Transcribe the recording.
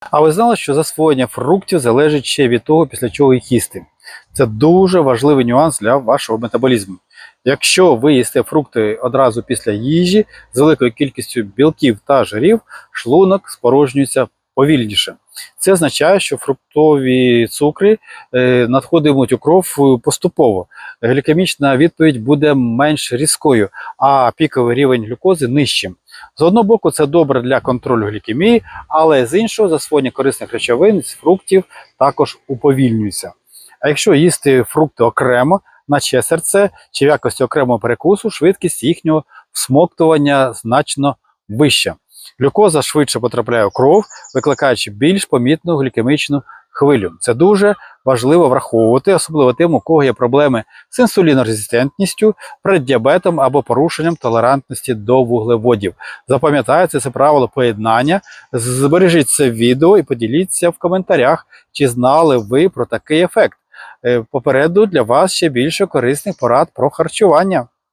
А ви знали, що засвоєння фруктів залежить ще від того, після чого їх їсти. Це дуже важливий нюанс для вашого метаболізму. Якщо ви їсте фрукти одразу після їжі з великою кількістю білків та жирів, шлунок спорожнюється повільніше. Це означає, що фруктові цукри е, надходитимуть у кров поступово. Глікемічна відповідь буде менш різкою, а піковий рівень глюкози нижчим. З одного боку, це добре для контролю глікемії, але з іншого засвоєння корисних речовин з фруктів також уповільнюється. А якщо їсти фрукти окремо, наче серце чи в якості окремого перекусу, швидкість їхнього всмоктування значно вища. Глюкоза швидше потрапляє в кров, викликаючи більш помітну глікемічну хвилю. Це дуже важливо враховувати, особливо тим, у кого є проблеми з інсулінорезистентністю, преддіабетом або порушенням толерантності до вуглеводів. Запам'ятайте це правило поєднання, збережіть це відео і поділіться в коментарях, чи знали ви про такий ефект. Е, Попереду для вас ще більше корисних порад про харчування.